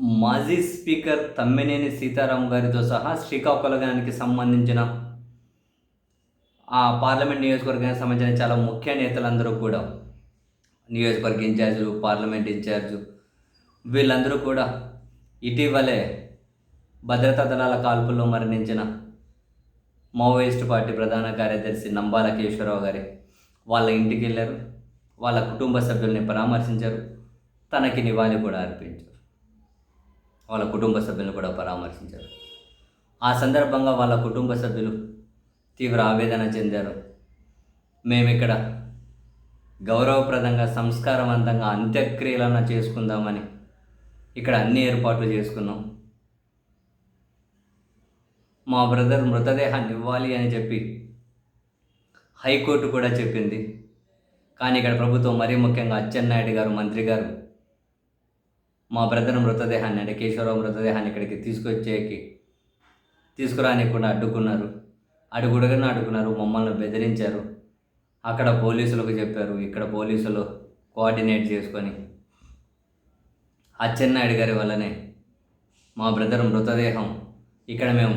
మాజీ స్పీకర్ తమ్మినేని సీతారాం గారితో సహా శ్రీకాకుళానికి సంబంధించిన ఆ పార్లమెంట్ నియోజకవర్గానికి సంబంధించిన చాలా ముఖ్య నేతలందరూ కూడా నియోజకవర్గ ఇన్ఛార్జీలు పార్లమెంట్ ఇన్ఛార్జు వీళ్ళందరూ కూడా ఇటీవలే భద్రతా దళాల కాల్పుల్లో మరణించిన మావోయిస్ట్ పార్టీ ప్రధాన కార్యదర్శి నంబాల కేశ్వరరావు గారి. వాళ్ళ ఇంటికి వెళ్ళారు వాళ్ళ కుటుంబ సభ్యుల్ని పరామర్శించారు తనకి నివాళి కూడా అర్పించారు. వాళ్ళ కుటుంబ సభ్యులను కూడా పరామర్శించారు. ఆ సందర్భంగా వాళ్ళ కుటుంబ సభ్యులు తీవ్ర ఆవేదన చెందారు. మేము ఇక్కడ గౌరవప్రదంగా సంస్కారవంతంగా అంత్యక్రియలను చేసుకుందామని ఇక్కడ అన్ని ఏర్పాట్లు చేసుకున్నాం. మా బ్రదర్ మృతదేహాన్ని ఇవ్వాలి అని చెప్పి హైకోర్టు కూడా చెప్పింది. కానీ ఇక్కడ ప్రభుత్వం మరీ ముఖ్యంగా అచ్చెన్నాయుడు గారు మంత్రి గారు మా బ్రదర్ మృతదేహాన్ని అంటే కేశవరావు మృతదేహాన్ని ఇక్కడికి తీసుకొచ్చేకి తీసుకురానికుండా అడ్డుకున్నారు. అడుగుడుగున అడ్డుకున్నారు మమ్మల్ని బెదిరించారు. అక్కడ పోలీసులకు చెప్పారు ఇక్కడ పోలీసులు కోఆర్డినేట్ చేసుకొని. అచ్చెన్నాయుడు గారి వల్లనే మా బ్రదర్ మృతదేహం ఇక్కడ మేము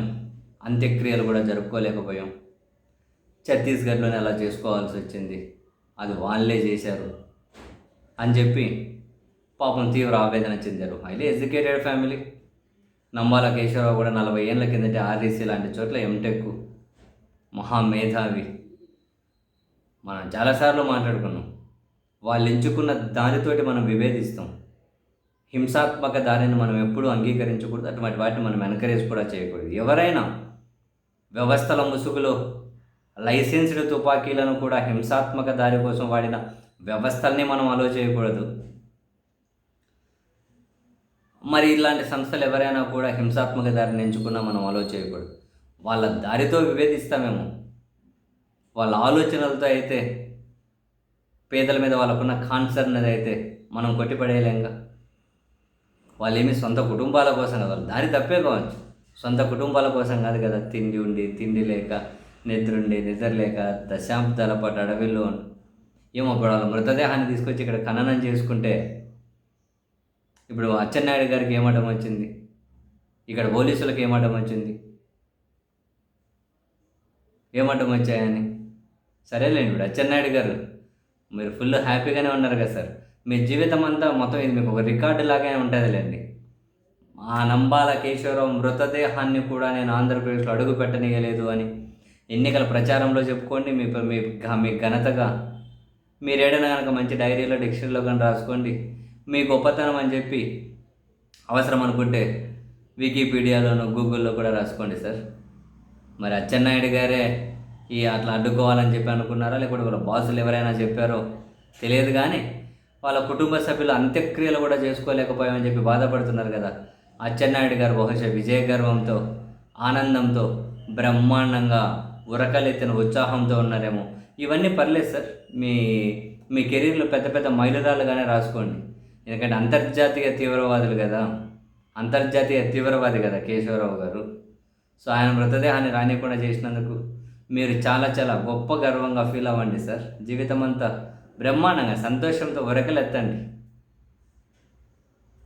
అంత్యక్రియలు కూడా జరుపుకోలేకపోయాం. ఛత్తీస్గఢ్లోనే అలా చేసుకోవాల్సి వచ్చింది. అది వాళ్ళే చేశారు అని చెప్పి పాపం తీవ్ర ఆవేదన చెందారు. Highly educated family Nambala Keshava Rao కూడా నలభై ఏళ్ళ కిందట ఆర్ఈసీ లాంటి చోట్ల ఎంటెక్ మహామేధావి మనం చాలాసార్లు మాట్లాడుకున్నాం. వాళ్ళు ఎంచుకున్న దానితోటి మనం విభేదిస్తాం. హింసాత్మక దారిని మనం ఎప్పుడూ అంగీకరించకూడదు. అటువంటి వాటిని మనం ఎన్కరేజ్ కూడా చేయకూడదు. ఎవరైనా వ్యవస్థల ముసుగులో లైసెన్స్డ్ తుపాకీలను కూడా హింసాత్మక దారి కోసం వాడిన వ్యవస్థల్ని మనం అలో చేయకూడదు. మరి ఇలాంటి సంస్థలు ఎవరైనా కూడా హింసాత్మక దారిని ఎంచుకున్నా మనం అలో చేయకూడదు. వాళ్ళ దారితో విభేదిస్తామేమో. వాళ్ళ ఆలోచనలతో అయితే పేదల మీద వాళ్ళకున్న కాన్సర్న్ అయితే మనం కొట్టిపడేయలేంగా. వాళ్ళు సొంత కుటుంబాల కోసం కదా వాళ్ళు దారి తప్పే కావచ్చు. సొంత కుటుంబాల కోసం కాదు కదా తిండి ఉండి తిండి లేక నిద్ర ఉండి నిద్ర లేక దశాబ్దాల పాటు అడవిలో ఏమో ఇప్పుడు వాళ్ళ మృతదేహాన్ని తీసుకొచ్చి ఇక్కడ ఖననం చేసుకుంటే ఇప్పుడు అచ్చెన్నాయుడు గారికి ఏమడం వచ్చింది? ఇక్కడ పోలీసులకు ఏమడం వచ్చింది? ఏమడ్డం వచ్చాయని సరేలేండి ఇప్పుడు అచ్చెన్నాయుడు గారు మీరు ఫుల్ హ్యాపీగానే ఉన్నారు కదా సార్. మీ జీవితం అంతా మొత్తం ఇది మీకు ఒక రికార్డు లాగానే ఉంటుందిలేండి. ఆ నంబాల కేశవరావు మృతదేహాన్ని కూడా నేను ఆంధ్రప్రదేశ్లో అడుగు పెట్టనీయలేదు అని ఎన్నికల ప్రచారంలో చెప్పుకోండి. మీ మీ మీ ఘనతగా మీరు ఏడైనా కనుక మంచి డైరీలో డిక్షనరీలో కానీ రాసుకోండి. మీ గొప్పతనం అని చెప్పి అవసరం అనుకుంటే వికీపీడియాలోను గూగుల్లో కూడా రాసుకోండి సార్. మరి అచ్చెన్నాయుడు గారే ఈ అట్లా అడ్డుకోవాలని చెప్పి అనుకున్నారా? లేకపోతే వాళ్ళ బాసులు ఎవరైనా చెప్పారో? తెలియదు కానీ వాళ్ళ కుటుంబ సభ్యులు అంత్యక్రియలు కూడా చేసుకోలేకపోయామని చెప్పి బాధపడుతున్నారు కదా. అచ్చెన్నాయుడు గారు బహుశా విజయ గర్వంతో ఆనందంతో బ్రహ్మాండంగా ఉరకలెత్తిన ఉత్సాహంతో ఉన్నారేమో. ఇవన్నీ పర్లేదు సార్. మీ మీ కెరీర్లో పెద్ద పెద్ద మైలురాళ్ళుగానే రాసుకోండి. ఎందుకంటే అంతర్జాతీయ తీవ్రవాదులు కదా. అంతర్జాతీయ తీవ్రవాది కదా కేశవరావు గారు. సో ఆయన మృతదేహాన్ని రానియకుండా చేసినందుకు మీరు చాలా చాలా గొప్ప గర్వంగా ఫీల్ అవ్వండి సార్. జీవితం అంతా బ్రహ్మాండంగా సంతోషంతో ఉరకలెత్తండి